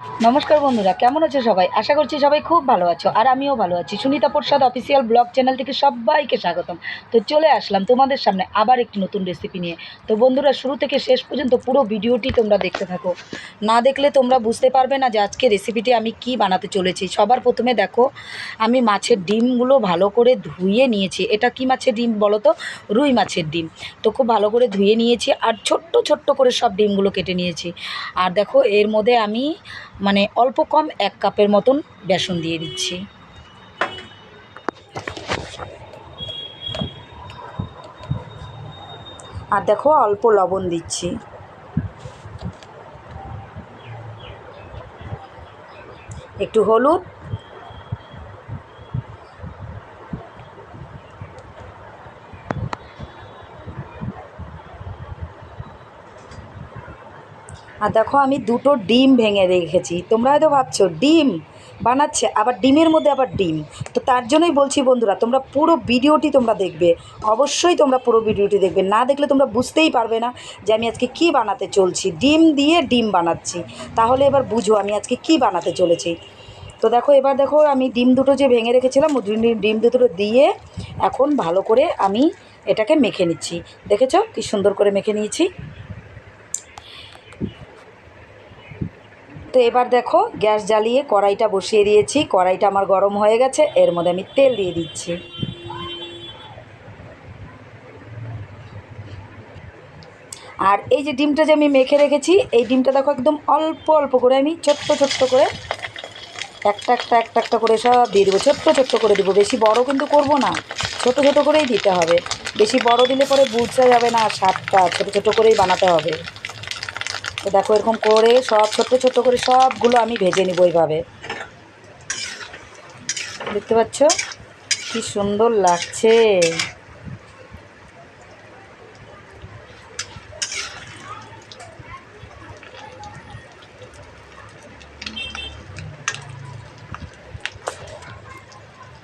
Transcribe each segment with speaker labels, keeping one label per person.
Speaker 1: নমস্কার বন্ধুরা, কেমন আছো সবাই? আশা করছি সবাই খুব ভালো আছো, আর আমিও ভালো আছি। Sunita Prasad official blog channel থেকে সবাইকে স্বাগতম। তো চলে আসলাম তোমাদের সামনে আবার একটি নতুন রেসিপি নিয়ে। তো বন্ধুরা, শুরু থেকে শেষ পর্যন্ত পুরো ভিডিওটি তোমরা দেখতে থাকো। না দেখলে তোমরা বুঝতে পারবে না যে আজকে রেসিপিটি আমি কি বানাতে চলেছি। সবার প্রথমে দেখো, আমি মাছের ডিমগুলো ভালো করে ধুয়ে নিয়েছি। এটা কি মাছের ডিম বলো তো? রুই মাছের ডিম। তো খুব ভালো করে ধুয়ে নিয়েছি আর ছোট্ট ছোট্ট করে সব ডিমগুলো কেটে নিয়েছি। আর দেখো, এর মধ্যে আমি মানে অল্প কম এক কাপের মতন বেসন দিয়ে দিচ্ছি। আর দেখো অল্প লবণ দিচ্ছি। একটু হলুদ আর দেখো, আমি দুটো ডিম ভেঙে রেখেছি। তোমরা হয়তো ভাবছ, ডিম? বানাচ্ছে, আবার ডিমের মধ্যে আবার ডিম। তো তার জন্যই বলছি বন্ধুরা, তোমরা পুরো ভিডিওটি তোমরা দেখবে। অবশ্যই তোমরা পুরো ভিডিওটি দেখবে। না দেখলে তোমরা বুঝতেই পারবে না যে আমি আজকে কি বানাতে চলছি। ডিম দিয়ে ডিম বানাচ্ছি। তাহলে এবার বুঝো আমি আজকে কি বানাতে চলেছি। তো দেখো, এবার দেখো, আমি ডিম দুটো যে ভেঙে রেখেছিলাম ডিম দুটো দিয়ে এখন ভালো করে আমি এটাকে মেখে নিচ্ছি। দেখেছ কি সুন্দর করে মেখে নিয়েছি? তো এবার দেখো, গ্যাস জ্বালিয়ে কড়াইটা বসিয়ে দিয়েছি। কড়াইটা আমার গরম হয়ে গেছে, এর মধ্যে আমি তেল দিয়ে দিচ্ছি। আর এই যে ডিমটা যে আমি মেখে রেখেছি, এই ডিমটা দেখো একদম অল্প অল্প করে আমি ছোট্ট ছোট্ট করে একটা একটা একটা একটা করে সব দিয়ে দেবো। ছোট্ট ছোট্ট করে দেবো। বেশি বড় কিন্তু করব না। ছোট ছোট করেই দিতে হবে। বেশি বড় দিলে পরে বুঝতে যাবে না, স্বাদটা ছোট ছোট করেই বানাতে হবে। তো দেখো এরকম করে সব, ছোট্ট ছোট্ট করে সবগুলো আমি ভেজে নিব এইভাবে। দেখতে পাচ্ছ? কি সুন্দর লাগছে।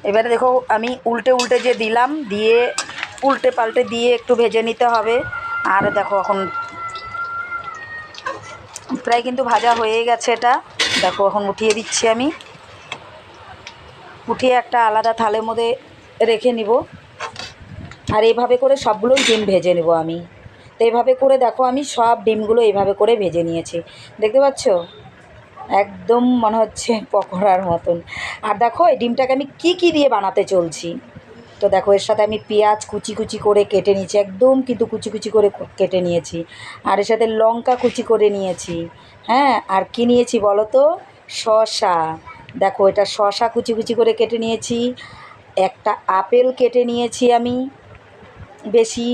Speaker 1: এবারে দেখো আমি উল্টে উল্টে যে দিলাম, দিয়ে উল্টে পাল্টে দিয়ে একটু ভেজে নিতে হবে। আর দেখো এখন প্রায় কিন্তু ভাজা হয়ে গেছে এটা। দেখো, এখন উঠিয়ে দিচ্ছি আমি। উঠিয়ে একটা আলাদা থালের মধ্যে রেখে নিব। আর এইভাবে করে সবগুলোই ডিম ভেজে নেব আমি। তো এইভাবে করে দেখো, আমি সব ডিমগুলো এইভাবে করে ভেজে নিয়েছি। দেখতে পাচ্ছ? একদম মনে হচ্ছে পকোড়ার মতন। আর দেখো, এই ডিমটাকে আমি কি কি দিয়ে বানাতে চলছি? তো দেখো, এর সাথে আমি পেঁয়াজ কুচি কুচি করে কেটে নিয়েছি, একদম কিন্তু কুচি কুচি করে কেটে নিয়েছি। আর এর সাথে লঙ্কা কুচি করে নিয়েছি হ্যাঁ? আর কি নিয়েছি বলো তো? শশা দেখো, এটা শশা কুচি কুচি করে কেটে নিয়েছি। একটা আপেল কেটে নিয়েছি আমি। বেশি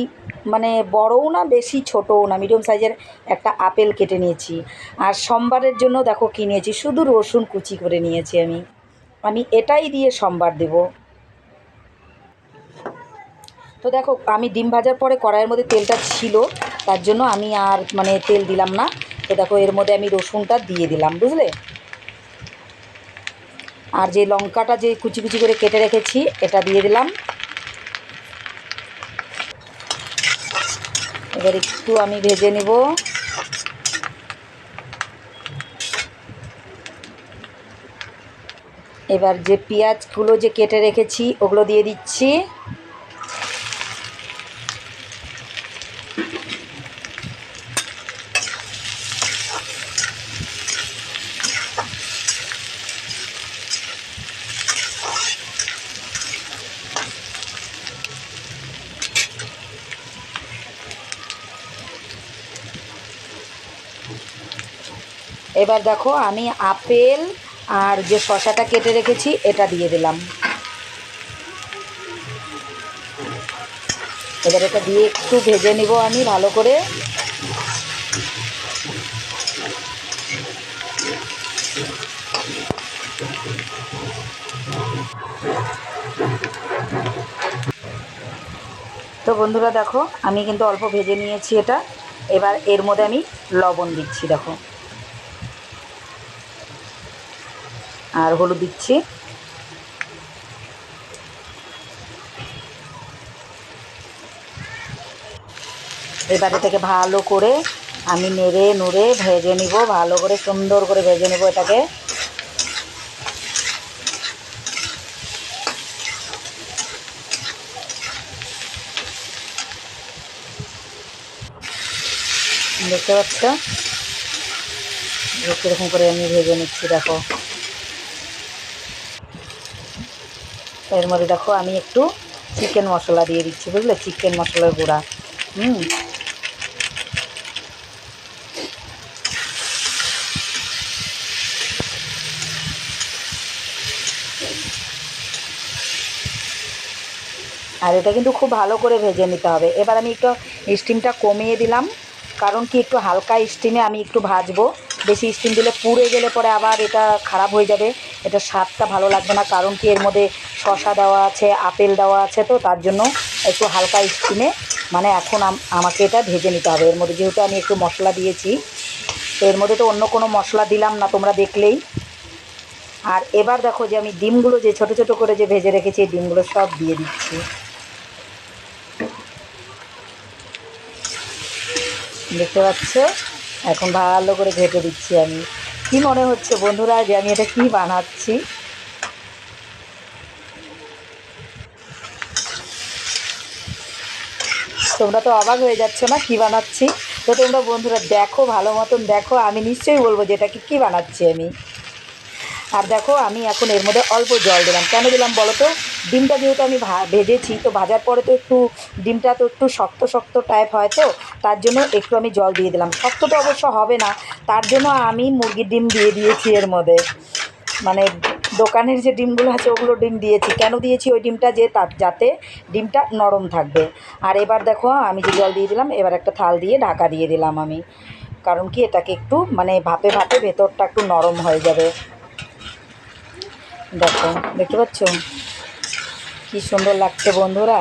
Speaker 1: মানে বড়ও না, বেশি ছোটও না, মিডিয়াম সাইজের একটা আপেল কেটে নিয়েছি। আর সোমবারের জন্য দেখো কি নিয়েছি, শুধু রসুন কুচি করে নিয়েছি আমি। আমি এটাই দিয়ে সোমবার দেবো। তো দেখো, আমি ডিম ভাজার পরে কড়াইয়ের মধ্যে তেলটা ছিল, তার জন্য আমি আর মানে তেল দিলাম না। তো দেখো, এর মধ্যে আমি রসুনটা দিয়ে দিলাম, বুঝলে? আর যে লঙ্কাটা যে কুচি কুচি করে কেটে রেখেছি, এটা দিয়ে দিলাম। এবার একটু আমি ভেজে নেব। এবার যে পেঁয়াজগুলো যে কেটে রেখেছি, ওগুলো দিয়ে দিচ্ছি। এবার দেখো আমি আপেল আর যে শশাটা কেটে রেখেছি, এটা দিয়ে দিলাম। এবার এটা দিয়ে একটু ভেজে নিব আমি ভালো করে। তো বন্ধুরা দেখো, আমি কিন্তু অল্প ভেজে নিয়েছি এটা। এবার এর মধ্যে আমি লবণ দিচ্ছি, দেখো। আর হলুদ দিচ্ছি। এবার থেকে ভালো করে আমি নেড়ে নুড়ে ভেজে নিব, ভালো করে সুন্দর করে ভেজে নেব এটাকে। দেখতে পাচ্ছ? এই কীরকম করে আমি ভেজে নিচ্ছি, দেখো। এর মধ্যে দেখো আমি একটু চিকেন মশলা দিয়ে দিচ্ছি, বুঝলে? চিকেন মশলার গুঁড়া। হুম? আর এটা কিন্তু খুব ভালো করে ভেজে নিতে হবে। এবার আমি একটু স্টিমটা কমিয়ে দিলাম, কারণ কি একটু হালকা স্টিমে আমি একটু ভাজবো। বেশি স্টিম দিলে পুড়ে গেলে পরে আবার এটা খারাপ হয়ে যাবে। এটা স্বাদটা ভালো লাগবে না, কারণ কি এর মধ্যে শশা দেওয়া আছে, আপেল দেওয়া আছে, তো তার জন্য একটু হালকা স্টিমে মানে এখন আমাকে এটা ভেজে নিতে হবে। এর মধ্যে যেহেতু আমি একটু মশলা দিয়েছি, তো এর মধ্যে তো অন্য কোনো মশলা দিলাম না, তোমরা দেখলেই। আর এবার দেখো যে আমি ডিমগুলো যে ছোট ছোট করে যে ভেজে রেখেছি, এই ডিমগুলো সব দিয়ে দিচ্ছি। দেখতে পাচ্ছ? এখন ভালো করে ঘেটে দিচ্ছি আমি। কি মনে হচ্ছে বন্ধুরা যে আমি এটা কি বানাচ্ছি? তোমরা তো অবাক হয়ে যাচ্ছ না কি বানাচ্ছি? তো তোমরা বন্ধুরা দেখো, ভালো মতন দেখো, আমি নিশ্চয়ই বলব যে এটাকে কী বানাচ্ছি আমি? আর দেখো, আমি এখন এর মধ্যে অল্প জল দিলাম। কেন দিলাম বলো তো? ডিমটা যেহেতু আমি ভেজেছি, তো ভাজার পরে তো একটু ডিমটা তো একটু শক্ত শক্ত টাইপ হয় তো, তার জন্য একটু আমি জল দিয়ে দিলাম। শক্ত তো অবশ্য হবে না, তার জন্য আমি মুরগির ডিম দিয়ে দিয়েছি এর মধ্যে। মানে দোকানের যে ডিমগুলো আছে, ওগুলো ডিম দিয়েছি। কেন দিয়েছি? ওই ডিমটা যে তার, যাতে ডিমটা নরম থাকবে। আর এবার দেখো, আমি যে জল দিয়ে দিলাম, এবার একটা থাল দিয়ে ঢাকা দিয়ে দিলাম আমি। কারণ কি, এটাকে একটু মানে ভাপে ভাপে ভেতরটা একটু নরম হয়ে যাবে। দেখো, দেখতে পাচ্ছ? কি সুন্দর লাগছে বন্ধুরা।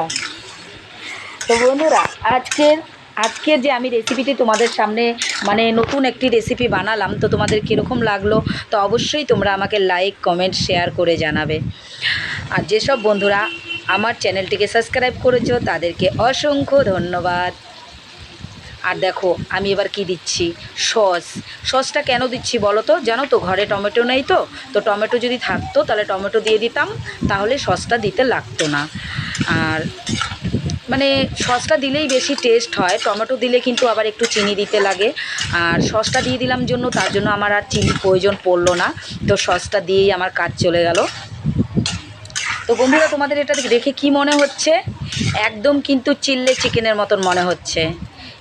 Speaker 1: তো বন্ধুরা, আজকের আজকের যে আমি রেসিপিটি তোমাদের সামনে মানে নতুন একটি রেসিপি বানালাম, তো তোমাদের কীরকম লাগল, তো অবশ্যই তোমরা আমাকে লাইক কমেন্ট শেয়ার করে জানাবে। আর যেসব বন্ধুরা আমার চ্যানেলটিকে সাবস্ক্রাইব করেছ, তাদেরকে অসংখ্য ধন্যবাদ। আর দেখো, আমি এবার কি দিচ্ছি? সস। সসটা কেন দিচ্ছি বলো তো? জানো তো, ঘরে টমেটো নেই তো? তো টমেটো যদি থাকতো, তাহলে টমেটো দিয়ে দিতাম। তাহলে সসটা দিতে লাগতো না। আর মানে সসটা দিলেই বেশি টেস্ট হয়। টমেটো দিলে কিন্তু আবার একটু চিনি দিতে লাগে। আর সসটা দিয়ে দিলাম জন্য, তার জন্য আমার আর চিনি প্রয়োজন পড়ল না। তো সসটা দিয়েই আমার কাজ চলে গেল। তো বন্ধুরা, তোমাদের এটা দেখে কি মনে হচ্ছে? একদম কিন্তু চিল্লে চিকেনের মতন মনে হচ্ছে।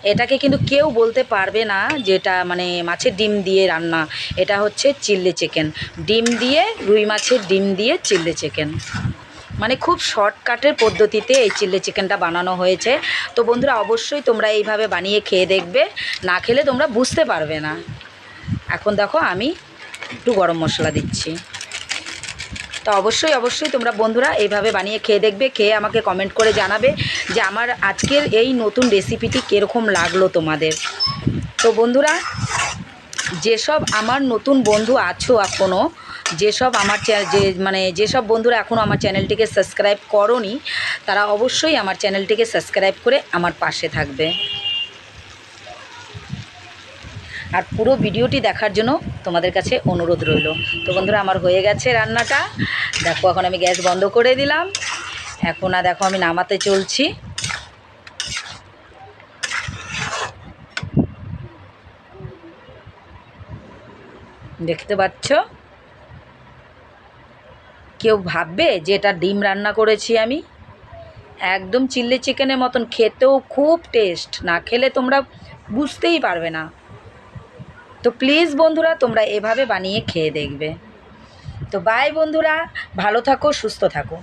Speaker 1: এটাকে কিন্তু কেউ বলতে পারবে না যে এটা মানে মাছের ডিম দিয়ে রান্না। এটা হচ্ছে চিল্লি চিকেন। ডিম দিয়ে, রুই মাছের ডিম দিয়ে চিল্লি চিকেন। মানে খুব শর্টকাটের পদ্ধতিতে এই চিল্লি চিকেনটা বানানো হয়েছে। তো বন্ধুরা, অবশ্যই তোমরা এইভাবে বানিয়ে খেয়ে দেখবে। না খেলে তোমরা বুঝতে পারবে না। এখন দেখো আমি একটু গরম মশলা দিচ্ছি। তো অবশ্যই অবশ্যই তোমরা বন্ধুরা এইভাবে বানিয়ে খেয়ে দেখবে, খেয়ে আমাকে কমেন্ট করে জানাবে যে আমার আজকের এই নতুন রেসিপিটি কীরকম লাগল তোমাদের। তো বন্ধুরা, যেসব আমার নতুন বন্ধু আছো এখনও যেসব আমার যে মানে যেসব বন্ধুরা এখনও আমার চ্যানেলটিকে সাবস্ক্রাইব করনি, তারা অবশ্যই আমার চ্যানেলটিকে সাবস্ক্রাইব করে আমার পাশে থাকবে। আর পুরো ভিডিওটি দেখার জন্য তোমাদের কাছে অনুরোধ রইল। তো বন্ধুরা, আমার হয়ে গেছে রান্নাটা। দেখো, এখন আমি গ্যাস বন্ধ করে দিলাম। এখন আর দেখো, আমি নামাতে চলছি। দেখতে পাচ্ছ? কেউ ভাববে যে এটা ডিম রান্না করেছি আমি? একদম চিল্লি চিকেনের মতন, খেতেও খুব টেস্ট। না খেলে তোমরা বুঝতেই পারবে না। তো প্লিজ বন্ধুরা, তোমরা এভাবে বানিয়ে খেয়ে দেখবে। তো বাই বন্ধুরা, ভালো থাকো, সুস্থ থাকো।